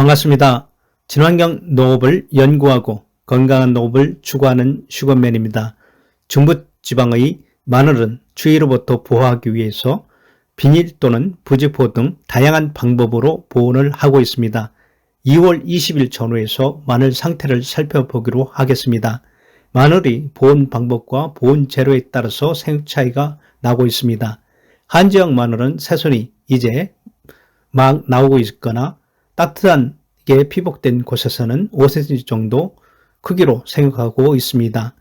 반갑습니다. 친환경 농업을 연구하고 건강한 농업을 추구하는 슈건맨입니다. 중부지방의 마늘은 추위로부터 보호하기 위해서 비닐 또는 부직포 등 다양한 방법으로 보온을 하고 있습니다. 2월 20일 전후에서 마늘 상태를 살펴보기로 하겠습니다. 마늘이 보온 방법과 보온 재료에 따라서 생육 차이가 나고 있습니다. 한 지역 마늘은 새순이 이제 막 나오고 있거나 따뜻하게 피복된 곳에서는 5cm 정도 크기로 생육하고 있습니다.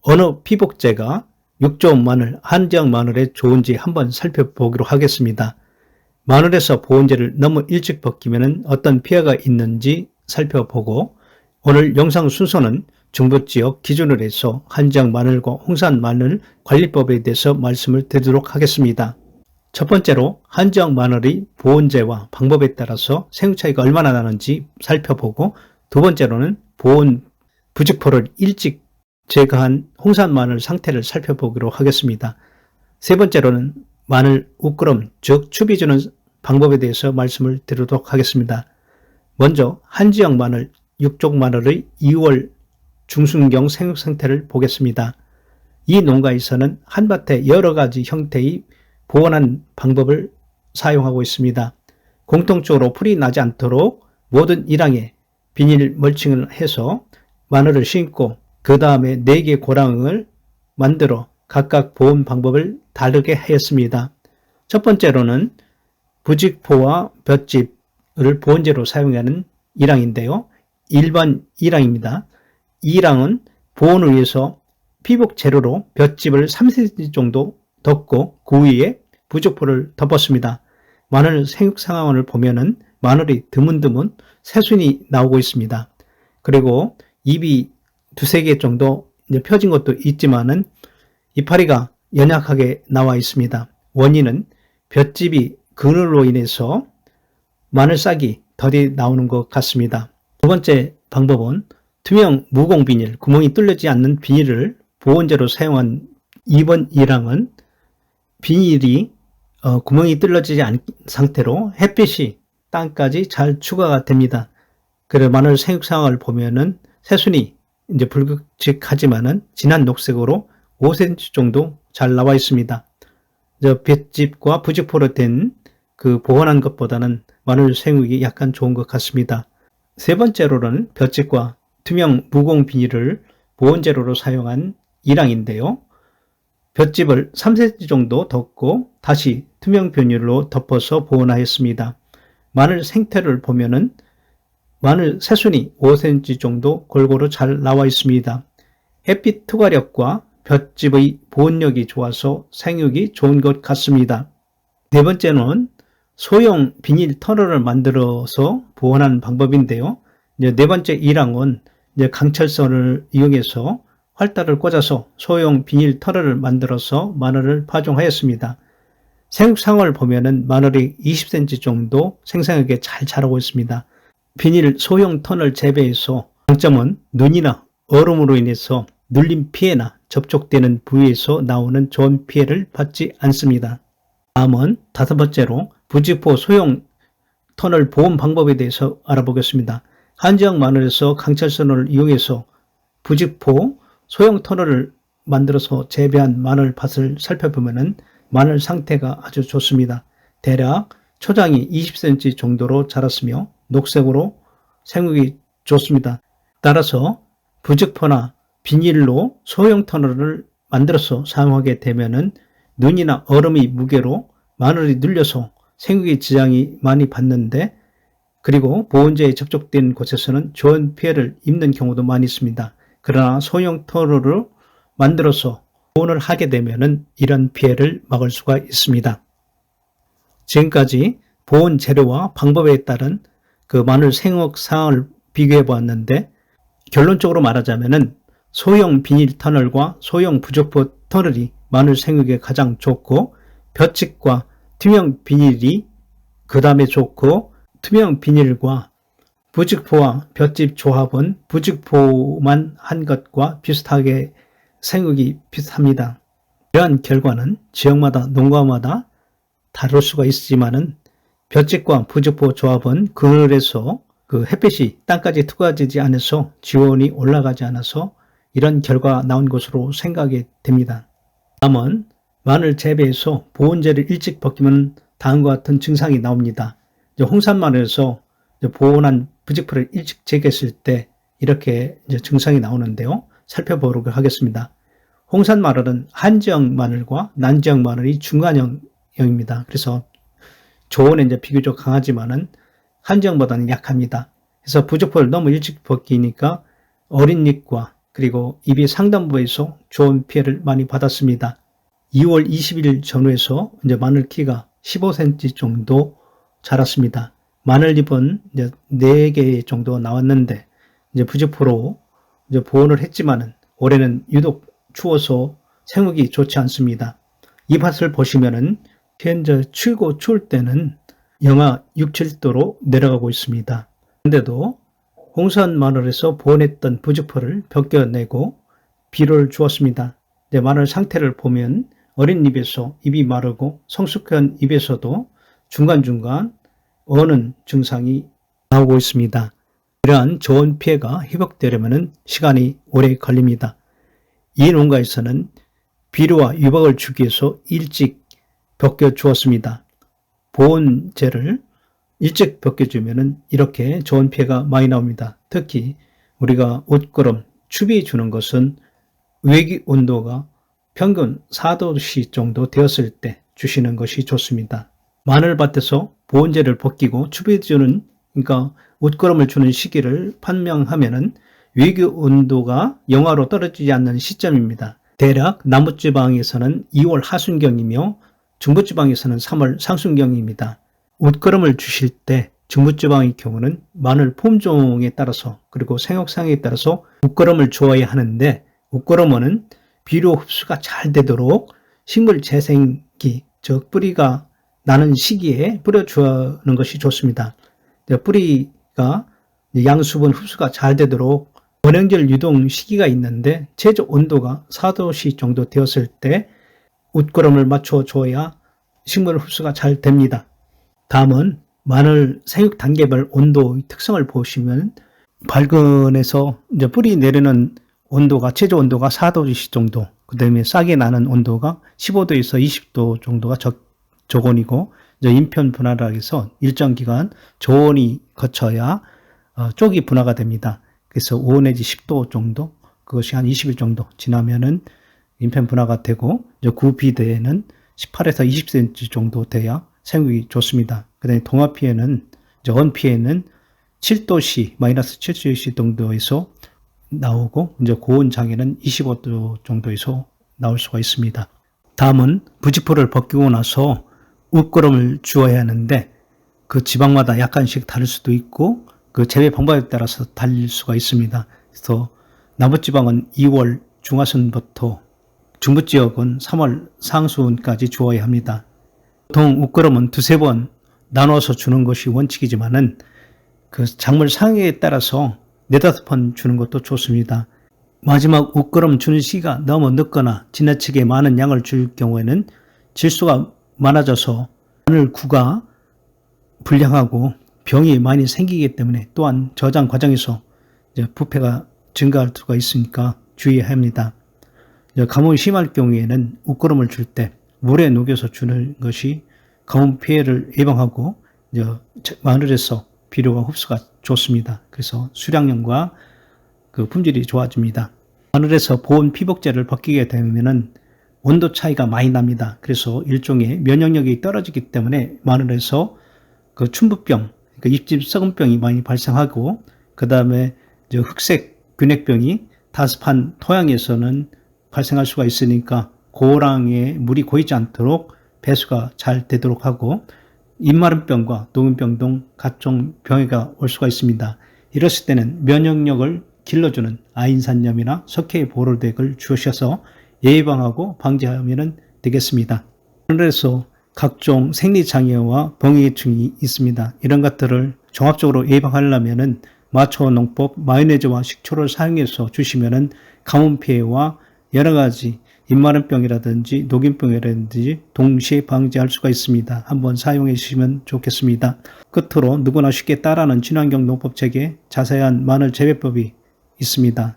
어느 피복제가 육종 마늘, 한 지역 마늘에 좋은지 한번 살펴보기로 하겠습니다. 마늘에서 보온제를 너무 일찍 벗기면 어떤 피해가 있는지 살펴보고 오늘 영상 순서는 중부지역 기준으로 해서 한지역 마늘과 홍산 마늘 관리법에 대해서 말씀을 드리도록 하겠습니다. 첫 번째로 한지역 마늘의 보온제와 방법에 따라서 생육 차이가 얼마나 나는지 살펴보고 두 번째로는 보온 부직포를 일찍 제거한 홍산 마늘 상태를 살펴보기로 하겠습니다. 세 번째로는 마늘 우끄럼 즉 추비 주는 방법에 대해서 말씀을 드리도록 하겠습니다. 먼저 한지역 마늘, 육종 마늘의 2월 중순경 생육 상태를 보겠습니다. 이 농가에서는 한밭에 여러 가지 형태의 보온한 방법을 사용하고 있습니다. 공통적으로 풀이 나지 않도록 모든 일항에 비닐 멀칭을 해서 마늘을 심고 그 다음에 4개 고랑을 만들어 각각 보온 방법을 다르게 하였습니다. 첫 번째로는 부직포와 볏짚을 보온제로 사용하는 일항인데요. 일반 일항입니다. 이 일항은 보온을 위해서 피복 재료로 볏짚을 3cm 정도 덮고 그 위에 부직포를 덮었습니다. 마늘 생육 상황을 보면은 마늘이 드문드문 새순이 나오고 있습니다. 그리고 입이 두세 개 정도 펴진 것도 있지만은 이파리가 연약하게 나와 있습니다. 원인은 볏집이 그늘로 인해서 마늘 싹이 덜이 나오는 것 같습니다. 두 번째 방법은 투명 무공 비닐, 구멍이 뚫리지 않는 비닐을 보온제로 사용한 2번 이랑은 비닐이 어, 구멍이 뚫려지지 않은 상태로 햇빛이 땅까지 잘 추가가 됩니다. 그래 마늘 생육 상황을 보면은 새순이 이제 불극직하지만은 진한 녹색으로 5cm 정도 잘 나와 있습니다. 저 볏짚과 부직포로 된 그 보관한 것보다는 마늘 생육이 약간 좋은 것 같습니다. 세 번째로는 볏짚과 투명 무공 비닐을 보온재료로 사용한 이랑인데요. 볏짚을 3cm 정도 덮고 다시 투명 비닐로 덮어서 보온하였습니다. 마늘 생태를 보면은 마늘 새순이 5cm 정도 골고루 잘 나와 있습니다. 햇빛 투과력과 볏짚의 보온력이 좋아서 생육이 좋은 것 같습니다. 네 번째는 소형 비닐 터널을 만들어서 보온하는 방법인데요. 네 번째 일항은 강철선을 이용해서 활달을 꽂아서 소형 비닐 터널을 만들어서 마늘을 파종하였습니다. 생육상을 보면은 마늘이 20cm 정도 생생하게 잘 자라고 있습니다. 비닐 소형 터널 재배에서 장점은 눈이나 얼음으로 인해서 눌림 피해나 접촉되는 부위에서 나오는 좋은 피해를 받지 않습니다. 다음은 다섯 번째로 부직포 소형 터널 보험 방법에 대해서 알아보겠습니다. 한지역 마늘에서 강철선을 이용해서 부직포 소형 터널을 만들어서 재배한 마늘 밭을 살펴보면 마늘 상태가 아주 좋습니다. 대략 초장이 20cm 정도로 자랐으며 녹색으로 생육이 좋습니다. 따라서 부직포나 비닐로 소형 터널을 만들어서 사용하게 되면은 눈이나 얼음의 무게로 마늘이 눌려서 생육의 지장이 많이 받는데 그리고 보온제에 접촉된 곳에서는 좋은 피해를 입는 경우도 많이 있습니다. 그러나 소형 터널을 만들어서 보온을 하게 되면은 이런 피해를 막을 수가 있습니다. 지금까지 보온 재료와 방법에 따른 그 마늘 생육 상황을 비교해 보았는데 결론적으로 말하자면은 소형 비닐 터널과 소형 부적포 터널이 마늘 생육에 가장 좋고 벼측과 투명 비닐이 그 다음에 좋고 투명 비닐과 부직포와 볏짚 조합은 부직포만 한 것과 비슷하게 생육이 비슷합니다. 이러한 결과는 지역마다 농가마다 다를 수가 있지만은 볏짚과 부직포 조합은 그늘에서 그 햇빛이 땅까지 투과되지 않아서 지온이 올라가지 않아서 이런 결과 나온 것으로 생각이 됩니다. 다음은 마늘 재배에서 보온제를 일찍 벗기면 다음과 같은 증상이 나옵니다. 이제 홍산 마늘에서 이제 보온한 부직포를 일찍 제거했을 때 이렇게 증상이 나오는데요. 살펴보도록 하겠습니다. 홍산 마늘은 한지형 마늘과 난지형 마늘이 중간형입니다. 그래서 조온에 이제 비교적 강하지만은 한지형보다는 약합니다. 그래서 부직포를 너무 일찍 벗기니까 어린 잎과 그리고 잎이 상단 부에서 좋은 피해를 많이 받았습니다. 2월 20일 전후에서 이제 마늘 키가 15cm 정도 자랐습니다. 마늘 잎은 이제 4개 정도 나왔는데 이제 부직포로 이제 보온을 했지만은 올해는 유독 추워서 생육이 좋지 않습니다. 이 밭을 보시면은 현재 추고 추울 때는 영하 6, 7도로 내려가고 있습니다. 그런데도 홍산 마늘에서 보온했던 부직포를 벗겨내고 비료를 주었습니다. 내 마늘 상태를 보면 어린 잎에서 잎이 마르고 성숙한 잎에서도 중간중간 어는 증상이 나오고 있습니다. 이러한 좋은 피해가 회복되려면 시간이 오래 걸립니다. 이 농가에서는 비료와 유박을 주기 위해서 일찍 벗겨 주었습니다. 보온제를 일찍 벗겨주면 이렇게 좋은 피해가 많이 나옵니다. 특히 우리가 옷걸음, 추비 주는 것은 외기 온도가 평균 4도씨 정도 되었을 때 주시는 것이 좋습니다. 마늘밭에서 보온제를 벗기고 추비 주는 그러니까 옷걸음을 주는 시기를 판명하면은 외기 온도가 영하로 떨어지지 않는 시점입니다. 대략 남부지방에서는 2월 하순경이며 중부지방에서는 3월 상순경입니다. 옷걸음을 주실 때 중부지방의 경우는 마늘 품종에 따라서 그리고 생육상에 따라서 옷걸음을 주어야 하는데 옷걸음은 비료 흡수가 잘 되도록 식물 재생기 즉 뿌리가 나는 시기에 뿌려주는 것이 좋습니다. 뿌리가 양수분 흡수가 잘 되도록 원형질 유동 시기가 있는데 최저 온도가 4도씨 정도 되었을 때 웃구름을 맞춰 줘야 식물 흡수가 잘 됩니다. 다음은 마늘 생육 단계별 온도 특성을 보시면 발근에서 이제 뿌리 내리는 온도가 최저 온도가 4도씨 정도, 그 다음에 싹이 나는 온도가 15도에서 20도 정도가 적, 저온이고 이제 인편 분화라 해서 일정 기간 저온이 거쳐야 어, 쪽이 분화가 됩니다. 그래서 5 내지 10도 정도 그것이 한 20일 정도 지나면은 인편 분화가 되고 이제 구비대에는 18에서 20cm 정도 돼야 생육이 좋습니다. 그 다음에 동화 피해는 이제 언 피해는 7도씨 마이너스 7도씨 정도에서 나오고 이제 고온 장애는 25도 정도에서 나올 수가 있습니다. 다음은 부직포를 벗기고 나서 웃거름을 주어야 하는데 그 지방마다 약간씩 다를 수도 있고 그 재배 방법에 따라서 달릴 수가 있습니다. 그래서 남부지방은 2월 중하순부터 중부지역은 3월 상순까지 주어야 합니다. 보통 웃거름은 두세 번 나눠서 주는 것이 원칙이지만은 그 작물 상해에 따라서 네다섯 번 주는 것도 좋습니다. 마지막 옷걸음 주는 시기가 너무 늦거나 지나치게 많은 양을 줄 경우에는 질수가 많아져서 마늘 구가 불량하고 병이 많이 생기기 때문에 또한 저장 과정에서 부패가 증가할 수가 있으니까 주의해야 합니다. 가뭄이 심할 경우에는 옷걸음을 줄 때 물에 녹여서 주는 것이 가뭄 피해를 예방하고 마늘에서 비료가 흡수가 좋습니다. 그래서 수량량과 그 품질이 좋아집니다. 마늘에서 보온 피복제를 벗기게 되면은 온도 차이가 많이 납니다. 그래서 일종의 면역력이 떨어지기 때문에 마늘에서 그 춘부병, 그 입집 썩은병이 많이 발생하고 그 다음에 흑색 균핵병이 다습한 토양에서는 발생할 수가 있으니까 고랑에 물이 고이지 않도록 배수가 잘 되도록 하고 입마른병과 녹음병 등 각종 병해가 올 수가 있습니다. 이랬을 때는 면역력을 길러주는 아인산염이나 석회 보로덱을 주셔서 예방하고 방지하면 되겠습니다. 그래서 각종 생리장애와 병이증이 있습니다. 이런 것들을 종합적으로 예방하려면 마초 농법 마요네즈와 식초를 사용해서 주시면 가뭄 피해와 여러 가지 입마름병이라든지 녹임병이라든지 동시에 방지할 수가 있습니다. 한번 사용해 주시면 좋겠습니다. 끝으로 누구나 쉽게 따라하는 친환경 농법 책에 자세한 마늘 재배법이 있습니다.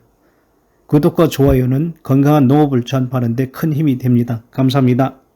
구독과 좋아요는 건강한 농업을 전파하는 데 큰 힘이 됩니다. 감사합니다.